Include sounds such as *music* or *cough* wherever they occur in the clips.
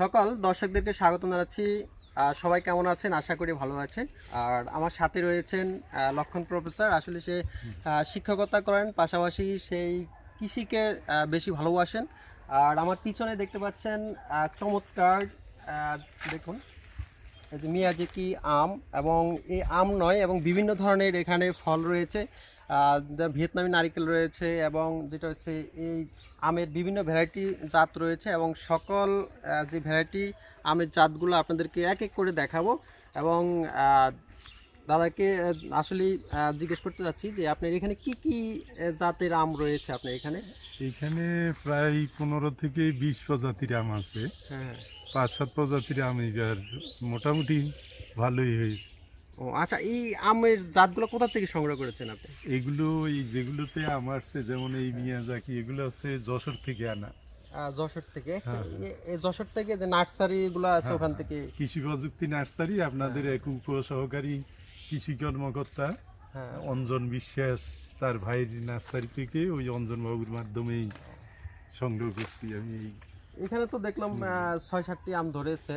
সকল দর্শকদেরকে স্বাগত জানাচ্ছি। সবাই কেমন আছেন? আশা করি ভালো আছেন। আর আমার সাথে রয়েছেন লক্ষণ প্রফেসর। আসলে সে শিক্ষকতা করেন, পাশাপাশি সেই কৃষিকে বেশি ভালোবাসেন। আর আমার পিছনে দেখতে পাচ্ছেন চমৎকার দেখুন মিয়াজাকি আম এবং এই আম নয়, এবং বিভিন্ন ধরনের এখানে ফল রয়েছে। ভিয়েতনামি নারিকেল রয়েছে এবং যেটা হচ্ছে এই আমের বিভিন্ন ভ্যারাইটি জাত রয়েছে এবং সকল যে ভ্যারাইটি আমের জাতগুলো আপনাদেরকে এক এক করে দেখাবো এবং দাদাকে আসলে জিজ্ঞেস করতে চাচ্ছি যে আপনার এখানে কি কি জাতের আম রয়েছে আপনার এখানে? এখানে প্রায় পনেরো থেকে বিশ প্রজাতির আম আছে। হ্যাঁ। পাঁচ সাত প্রজাতির আম এবার মোটামুটি ভালোই হয়েছে। ও আচ্ছা এই আমের জাতগুলো কোথা থেকে সংগ্রহ করেছেন আপনি? এগুলো এই যেগুলোতে আম আসছে যেমন এই মিয়াজাকি এগুলো হচ্ছে যশোর থেকে আনা। যশোর থেকে? হ্যাঁ। যশোর থেকে যে নার্সারি গুলো আছে হ্যাঁ, ওখান হ্যাঁ। থেকে? কৃষি প্রযুক্তি নার্সারি আপনাদের এক উপ সহকারী কৃষি কর্মকর্তা অঞ্জন বিশ্বাস তার ভাইয়ের নার্সারি থেকে ওই অঞ্জন বাবুর মাধ্যমেই সংগ্রহ করছি আমি। এখানে তো দেখলাম ছয় সাতটি আম ধরেছে।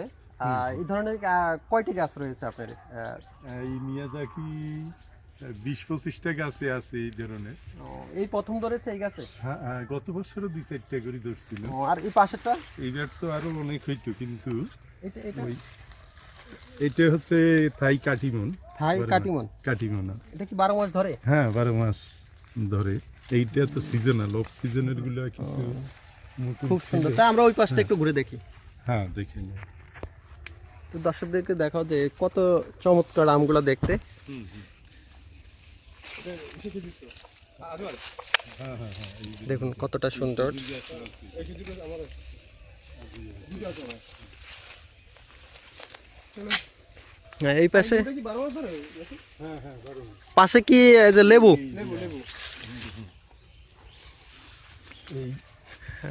এই ধরনের কয়টি গাছ রয়েছে আপনার? এই মিয়াজাকি বিশ পঁচিশটা গাছে আছে এই ধরনের। এই প্রথম ধরেছে এই গাছে? হ্যাঁ হ্যাঁ, গত বছরও দুই চারটা করে ধরছিল। আর এই পাশেরটা? এইবার তো আরও অনেক হইতো কিন্তু এটা হচ্ছে থাই কাটিমন। থাই কাটিমন? কাটিমন এটা কি বারো মাস ধরে? হ্যাঁ বারো মাস ধরে। এইটা তো সিজনাল অফ সিজনেরগুলো কিছু খুব সুন্দর। তা আমরা ওই পাশটা একটু ঘুরে দেখি। হ্যাঁ দেখে নিন। তো দর্শকদেরকে দেখাও যে কত চমৎকার আমগুলো দেখতে। দেখুন কতটা সুন্দর। হ্যাঁ এই পাশে। পাশে কি যে লেবু? এই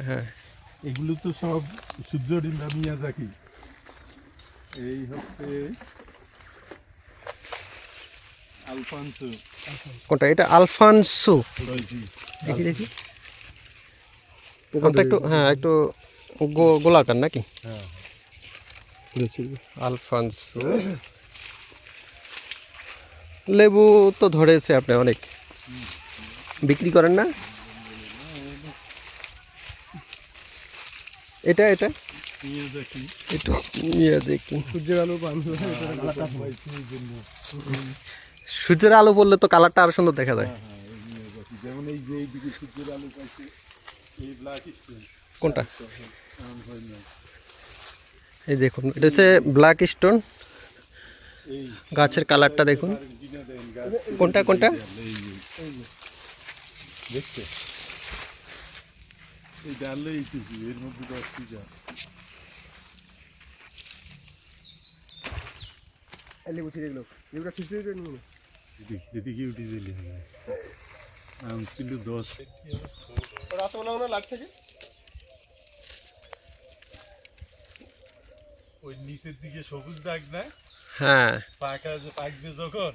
হ্যাঁ। এগুলো তো সব সূর্য ডিম্বা মিয়াজাকি এই হচ্ছে আলফানসো। কোনটা? এটা আলফানসো। দেখি দেখি। কোনটা একটু হ্যাঁ একটু গোলাকার নাকি? হ্যাঁ। আলফানসো। লেবু তো ধরেছে আপনি অনেক। বিক্রি করেন না? এটা এটা? একটু নিয়ে আছে একটু সূর্যের আলো সূর্যের আলো পড়লে তো কালারটা আরও সুন্দর দেখা যায়। হ্যাঁ হ্যাঁ এই যেমন এই যে এইদিকে সূর্যের আলো পাইছে এই ব্ল্যাক স্টোন কোনটা? এই দেখুন এটা হচ্ছে ব্ল্যাক স্টোন গাছের কালারটা দেখুন। কোনটা কোনটা? এই এই ডালে এই কিছু এর মধ্যে দশটি লেবু ছিঁড়ে গেলো। লেবুটা ছিঁড়ছে এদিকে এদিকে উঠে দিলি আম ছিল দশ। রাতবেলা মনে লাগছে যে ওই নিচের দিকে সবুজ দাগ না? হ্যাঁ। পাকা যে পাকবে যখন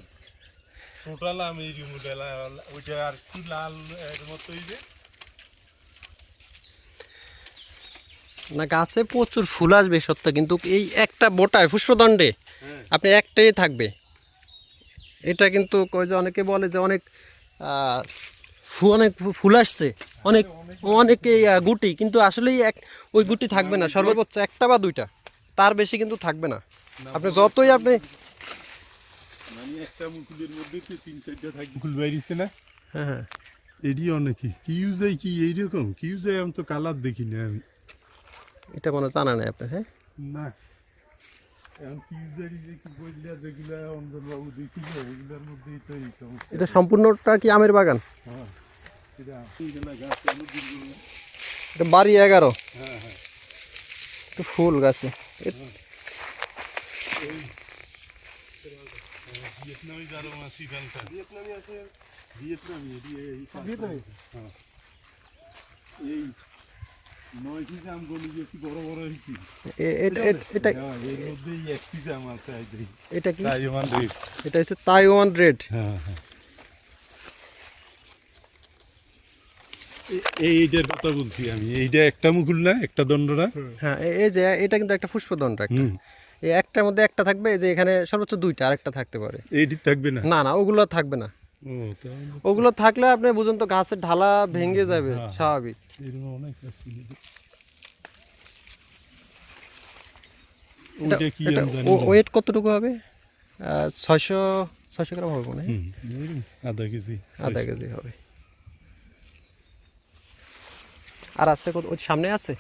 টোটাল আম মডেল ওইটা আর কি লাল এর মতোই যে? না গাছে প্রচুর ফুল আসবে সত্য কিন্তু এই একটা বোটায় পুষ্পদণ্ডে হ্যাঁ। আপনি একটাই থাকবে। এটা কিন্তু কই যে অনেকে বলে যে অনেক অনেক ফুল আসছে অনেক অনেকে গুটি কিন্তু আসলেই এক ওই গুটি থাকবে না সর্বোচ্চ একটা বা দুইটা তার বেশি কিন্তু থাকবে না। আপনি যতই আপনি একটা মুকুলের মধ্যে তিন চারটা থাকবে মুকুল বাইরিছে না? হ্যাঁ হ্যাঁ। এডি অনেকই কি ইউজাই কি এইরকম? কি ইউজাই আমি তো কালার দেখি না আমি। এটা কোনো জানা নেই আপনার হ্যাঁ? না। এই এটা সম্পূর্ণটা কি আমের বাগান? হ্যাঁ এটা বাড়ি এগারো। হ্যাঁ হ্যাঁ। একটু ফুল গাছে। এ- ভিয়েতনামি এটা হ্যাঁ কি? এটা হচ্ছে তাইওয়ান রেড। হ্যাঁ এ- এইটার কথা বলছি আমি। এইটা একটা মুকুল না একটা দণ্ডটা হ্যাঁ এই যে এটা কিন্তু একটা পুষ্পদণ্ড একটা। এই একটার মধ্যে একটা থাকবে যে এখানে সর্বোচ্চ দুইটা আরেকটা থাকতে পারে। এইটি থাকবে না? না না ওগুলো থাকবে না। ওগুলো থাকলে আপনি বুঝুন তো গাছের ঢালা ভেঙে যাবে হ্যাঁ। স্বাভাবিক। ওয়েট কতটুকু হবে? ছয়শো ছয়শো গ্রাম হবে মনে হয়। আধা কেজি আধা কেজি হবে। আর আছে কত ওই সামনে আছে?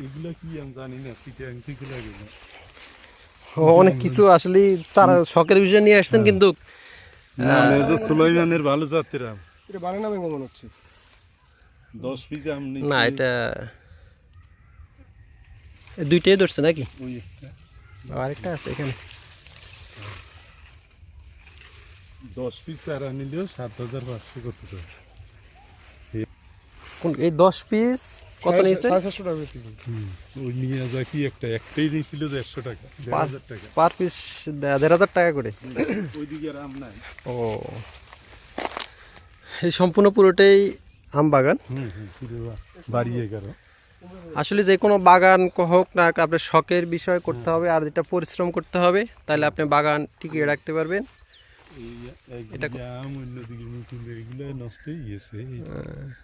এগুলা কি আমি জানি না চিটাং থেকে লাগে ও, অনেক কিছু আসলে চারা শখের বিষয় নিয়ে আসছেন কিন্তু যে সুলাইমানের ভালো জাতের আম। এটা বানানা ম্যাঙ্গো মনে হচ্ছে? দশ পিস আম নিছি। না এটা দুইটাই ধরছে নাকি? আরেকটা আছে এখানে। দশ পিস চারা নিলেও সাত হাজার পাঁচশো করতে টাকা কোন এই দশ পিস কত নিয়েছে? সাড়ে চারশো টাকা কেজি নিয়ে যা কি একটা? একটাই নিয়েছিল দেড়শো টাকা পার- টাকা। পার পিস দেড় হাজার টাকা করে। ওইদিকে আম নাই। ও। এই সম্পূর্ণ পুরোটাই আম বাগান? আসলে যে কোনো বাগান হোক না আপনার শখের বিষয় করতে হবে আর যেটা পরিশ্রম করতে হবে তাহলে আপনি বাগান টিকিয়ে রাখতে পারবেন। এটা অন্যদিকে নষ্ট হয়ে গেছে এই তো অনেক আড়াইশো লাগাইছিল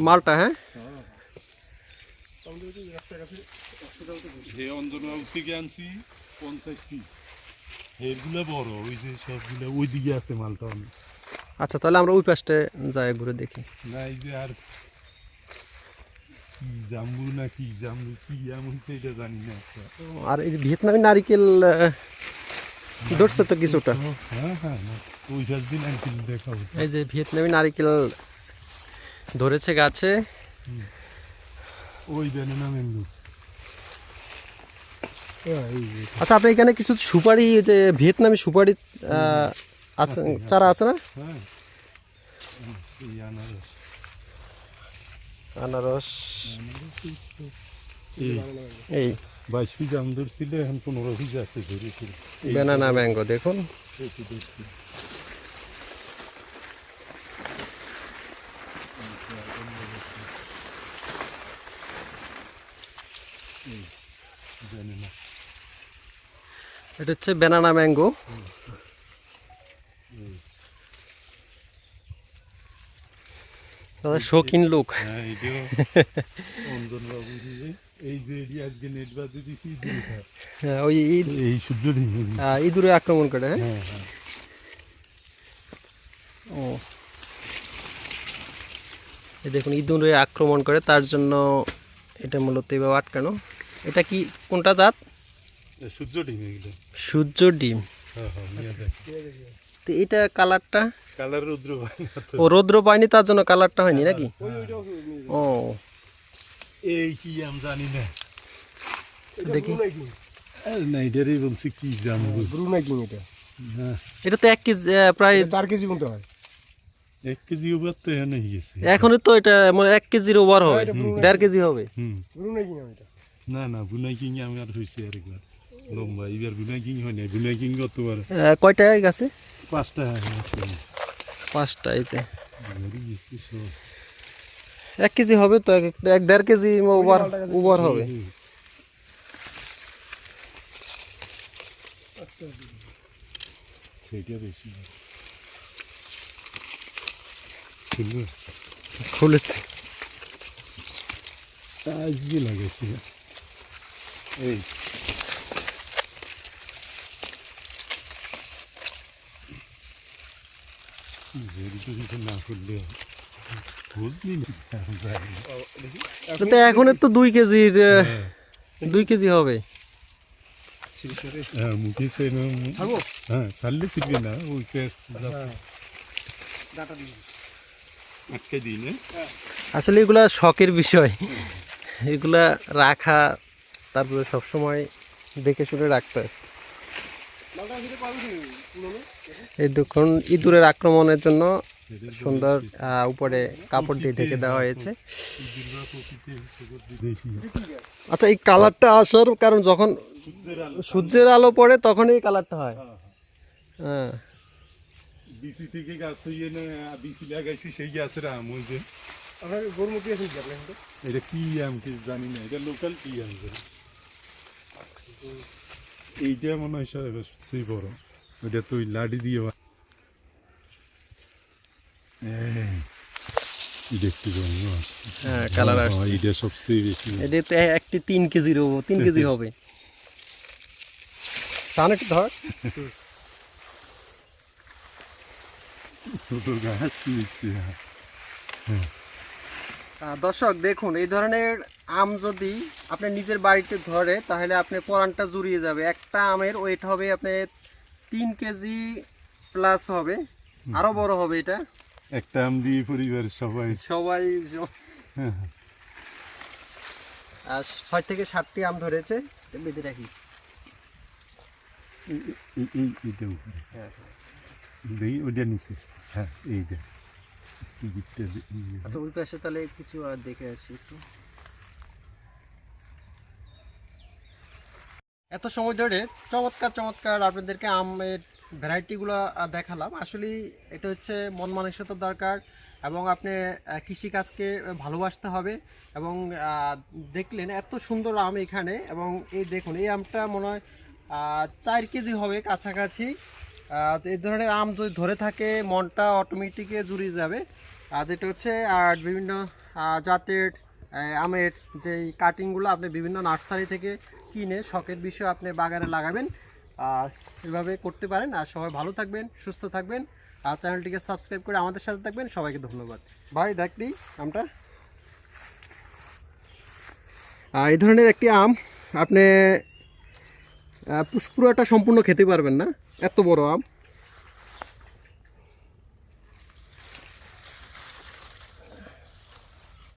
মালটা হ্যাঁ হে অন্দরবাবু থেকে আনছি পঞ্চাশ পিস এগুলো বড় ওই যে সবগুলো ওইদিকে আছে মালটা অনেক আচ্ছা তাহলে আমরা ওই পাশটা যাই ঘুরে দেখি না এই যে আর কি জাম্বু না কি জাম্বু কি আম হয়েছে এটা জানি না একটা। আর এই যে ভিয়েতনামি নারিকেল আহ, ধরছে তো কিছুটা। হ্যাঁ হ্যাঁ হ্যাঁ। এই যে ভিয়েতনামি নারিকেল ধরেছে গাছে। ওই আচ্ছা আপনি এখানে কিছু সুপারি যে ভিয়েতনামি সুপারি আছে চারা আছে না? হ্যাঁ। আনারস। এই। বাইশ পিস আম ধরছিল এখন পনেরো পিস আছে ধরেছিল বেনানা ম্যাঙ্গো দেখুন। এটা হচ্ছে বেনানা ম্যাঙ্গো দাদা শৌখিন লোক। হ্যাঁ *laughs* এই যে আজকে নেট বাদে দিছি হ্যাঁ, ওই ঈদ। এই সূর্য ডিম ইঁদুরে আক্রমণ করে হ্যাঁ? হ্যাঁ হ্যাঁ। ও। দেখুন ইঁদুরে আক্রমণ করে তার জন্য এটা মূলত এভাবে আটকানো। এটা কি কোনটা জাত? সূর্য ডিম সূর্য ডিম। হ্যাঁ হ্যাঁ দেখ তো এটা কালারটা? কালার রুদ্র ও রৌদ্র পায়নি তার জন্য কালারটা হয়নি নাকি? ও। এই কি আমি জানি না দেখি আরে না বলছি কি জানব ব্রুনা কিং এটা এটা তো এক কেজি প্রায় চার কেজি মতো হয় এক কেজি ওভার তো এখানে গেছে এখনই তো এটা মানে এক কেজির ওভার হবে দেড় কেজি হবে কিং এটা না না বুনাই কিং আমি আর হয়েছে আরেকবার লম্বা এবার বুনাই কিং হয় না বুনাই কিং কতবার আহ, কয়টা গাছে পাঁচটা পাঁচটা এই যে এক কেজি হবে তো এক এক দেড় কেজি ওভার ওভার হবে। শুনলো খুলেছি। আজকে লাগাইছি এই। যদি তো না করলে তো এখন তো দুই কেজির দুই কেজি হবে। হ্যাঁ হ্যাঁ ছাড়লে শিখবে না ওই ক্যাশ ডাটা দিবি। আটকে দিই না। আসলে এগুলা শখের বিষয়। এগুলা রাখা তারপরে সবসময় দেখে শুনে রাখতে হয়। এই দেখুন ইঁদুরের আক্রমণের জন্য সুন্দর উপরে কাপড় দিয়ে ঢেকে দেওয়া হয়েছে। আচ্ছা এই কালারটা আসার কারণ যখন সূর্যের আলো পড়ে তখন এই কালারটা হয়। হ্যাঁ। বিসি সেই গাছের এটা কি এটা লোকাল কি এইটা মনে হয় সবচেয়ে বড়। ওইটা তো ওই লাডি দিয়ে বা- এই, এটা একটু জন্ম আসছে হ্যাঁ, হ্যাঁ, আসছে। এইটা সবচেয়ে বেশি এটা তো একটি তিন কেজির তিন কেজি *laughs* হবে। একটু ধর। আহ, দর্শক দেখুন এই ধরনের আম যদি আপনি নিজের বাড়িতে ধরে তাহলে আপনি পরানটা জুড়িয়ে যাবে। একটা আমের ওয়েট হবে আপনি তিন কেজি প্লাস হবে। আরও বড় হবে এটা। একটা আম দিয়ে পরিবারের সবাই। সবাই আর ছয় থেকে সাতটি আম ধরেছে। বেঁধে রাখি। এই- এই এই এইটা উপরে। হ্যাঁ। দেখি ওইটা নিচে। হ্যাঁ এইটা। আচ্ছা ওই পাশে তাহলে কিছু আর দেখে আসি একটু। এত সময় ধরে চমৎকার চমৎকার আপনাদেরকে আমের ভ্যারাইটিগুলো দেখালাম। আসলে এটা হচ্ছে মন মানসিকতার দরকার এবং আপনি কৃষিকাজকে ভালোবাসতে হবে এবং দেখলেন এত সুন্দর আম এখানে এবং এই দেখুন, এই আমটা মনে হয় চার কেজি হবে কাছাকাছি। তো এই ধরনের আম যদি ধরে থাকে, মনটা অটোমেটিকে জুড়িয়ে যাবে। আর যেটা হচ্ছে, আর বিভিন্ন জাতের আমের যেই কাটিংগুলো আপনি বিভিন্ন নার্সারি থেকে কিনে শখের বিষয় আপনি বাগানে লাগাবেন এভাবে করতে পারেন। আর সবাই ভালো থাকবেন, সুস্থ থাকবেন। আর চ্যানেলটিকে সাবস্ক্রাইব করে আমাদের সাথে থাকবেন। সবাইকে ধন্যবাদ। ভাই দেখলি আমটা। এই ধরনের একটি আম আপনি পুষ্পুরাটা পুরোটা সম্পূর্ণ খেতে পারবেন না। এত বড় আম।